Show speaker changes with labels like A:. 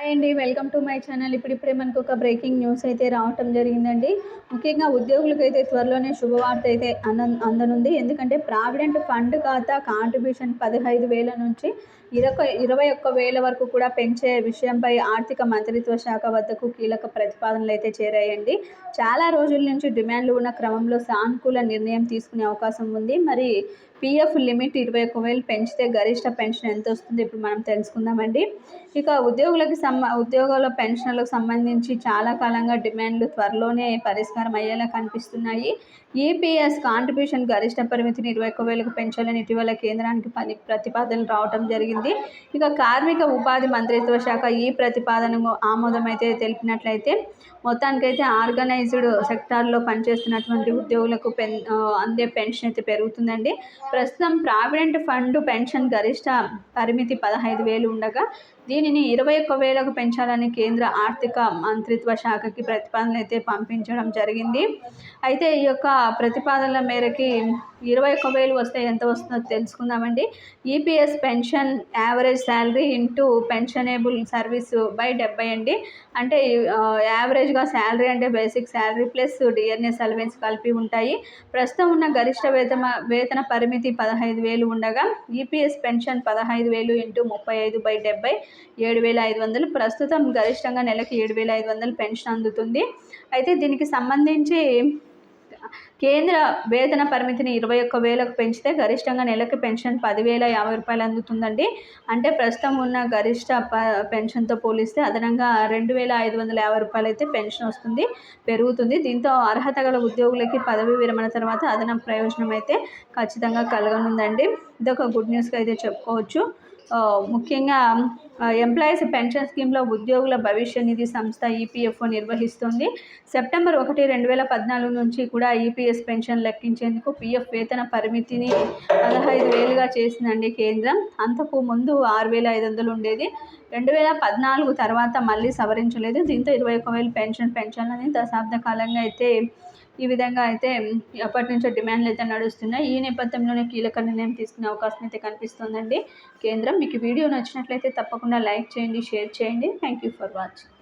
A: Hi అండి welcome to my channel ఇప్పుడిప్పుడే మనకు ఒక బ్రేకింగ్ న్యూస్ అయితే రావటం జరిగిందండి. ముఖ్యంగా ఉద్యోగులకు అయితే త్వరలోనే శుభవార్త అయితే అన అందనుంది. ఎందుకంటే ప్రావిడెంట్ ఫండ్ ఖాతా కాంట్రిబ్యూషన్ పదహైదు వేల నుంచి ఇరవై ఇరవై ఒక్క వేల వరకు కూడా పెంచే విషయంపై ఆర్థిక మంత్రిత్వ శాఖ వద్దకు కీలక ప్రతిపాదనలు అయితే చేరాయండి. చాలా రోజుల నుంచి డిమాండ్లు ఉన్న క్రమంలో సానుకూల నిర్ణయం తీసుకునే అవకాశం ఉంది. మరి పిఎఫ్ లిమిట్ ఇరవై ఒక్క వేలు పెంచితే గరిష్ట పెన్షన్ ఎంత వస్తుంది ఇప్పుడు మనం తెలుసుకుందామండి. ఇక ఉద్యోగులకు సంబ ఉద్యోగాల పెన్షన్లకు సంబంధించి చాలా కాలంగా డిమాండ్లు త్వరలోనే పరిష్కారం అయ్యేలా కనిపిస్తున్నాయి. ఈపీఎస్ కాంట్రిబ్యూషన్ గరిష్ట పరిమితిని ఇరవై ఒక్క వేలకు పెంచాలని ఇటీవల కేంద్రానికి పని ప్రతిపాదనలు రావడం జరిగింది. ఇక కార్మిక ఉపాధి మంత్రిత్వ శాఖ ఈ ప్రతిపాదనకు ఆమోదం అయితే తెలిపినట్లయితే మొత్తానికైతే ఆర్గనైజ్డ్ సెక్టార్లో పనిచేస్తున్నటువంటి ఉద్యోగులకు పెన్ అందే పెన్షన్ అయితే పెరుగుతుందండి. ప్రస్తుతం ప్రావిడెంట్ ఫండ్ పెన్షన్ గరిష్ట పరిమితి పదహైదు వేలు ఉండగా దీనిని ఇరవై ఒక్క వేలకు పెంచాలని కేంద్ర ఆర్థిక మంత్రిత్వ శాఖకి ప్రతిపాదనలు అయితే పంపించడం జరిగింది. అయితే ఈ యొక్క ప్రతిపాదనల మేరకి ఇరవై ఒక్క వేలు వస్తే ఎంత వస్తుందో తెలుసుకుందామండి. EPS pension average salary into pensionable service by డెబ్బై అండి. అంటే యావరేజ్గా శాలరీ అంటే basic salary plus DNS allowance కలిపి ఉంటాయి. ప్రస్తుతం ఉన్న గరిష్ట వేతన వేతన పరిమితి పదహైదు వేలు ఉండగా ఈపీఎస్ పెన్షన్ పదహైదు వేలు ఇంటూ ముప్పై ఐదు బై డెబ్బై ఏడు వేల ఐదు వందలు. ప్రస్తుతం గరిష్టంగా నెలకు ఏడు వేల ఐదు వందలు పెన్షన్ అందుతుంది. అయితే దీనికి సంబంధించి కేంద్ర వేతన పరిమితిని ఇరవై ఒక్క వేలకు పెంచితే గరిష్టంగా నెలకి పెన్షన్ పదివేల యాభై రూపాయలు అందుతుందండి. అంటే ప్రస్తుతం ఉన్న గరిష్ట ప పెన్షన్తో పోలిస్తే అదనంగా రెండు వేల ఐదు వందల యాభై రూపాయలు అయితే పెన్షన్ వస్తుంది పెరుగుతుంది. దీంతో అర్హత గల ఉద్యోగులకి పదవి విరమణ తర్వాత అదనం ప్రయోజనం అయితే ఖచ్చితంగా కలగనుందండి. ఇదొక గుడ్ న్యూస్గా అయితే చెప్పుకోవచ్చు. ముఖ్యంగా ఎంప్లాయీస్ పెన్షన్ స్కీమ్లో ఉద్యోగుల భవిష్య నిధి సంస్థ ఈపీఎఫ్ఓ నిర్వహిస్తుంది. సెప్టెంబర్ ఒకటి రెండు వేల పద్నాలుగు నుంచి కూడా ఈపీఎస్ పెన్షన్ లెక్కించేందుకు పీఎఫ్ వేతన పరిమితిని పదహైదు వేలుగా చేసిందండి కేంద్రం. అంతకు ముందు ఆరు వేల ఐదు వందలు ఉండేది. రెండు వేల పద్నాలుగు తర్వాత మళ్ళీ సవరించలేదు. దీంతో ఇరవై ఒక వేలు పెన్షన్ పెంచాలని దశాబ్ద కాలంగా అయితే ఈ విధంగా అయితే అప్పటి నుంచో డిమాండ్లు అయితే నడుస్తున్నాయి. ఈ నేపథ్యంలోనే కీలక నిర్ణయం తీసుకునే అవకాశం అయితే కనిపిస్తుందండి. కేంద్రం మీకు వీడియో నచ్చినట్లయితే తప్పకుండా లైక్ చేయండి షేర్ చేయండి. Thank you for watching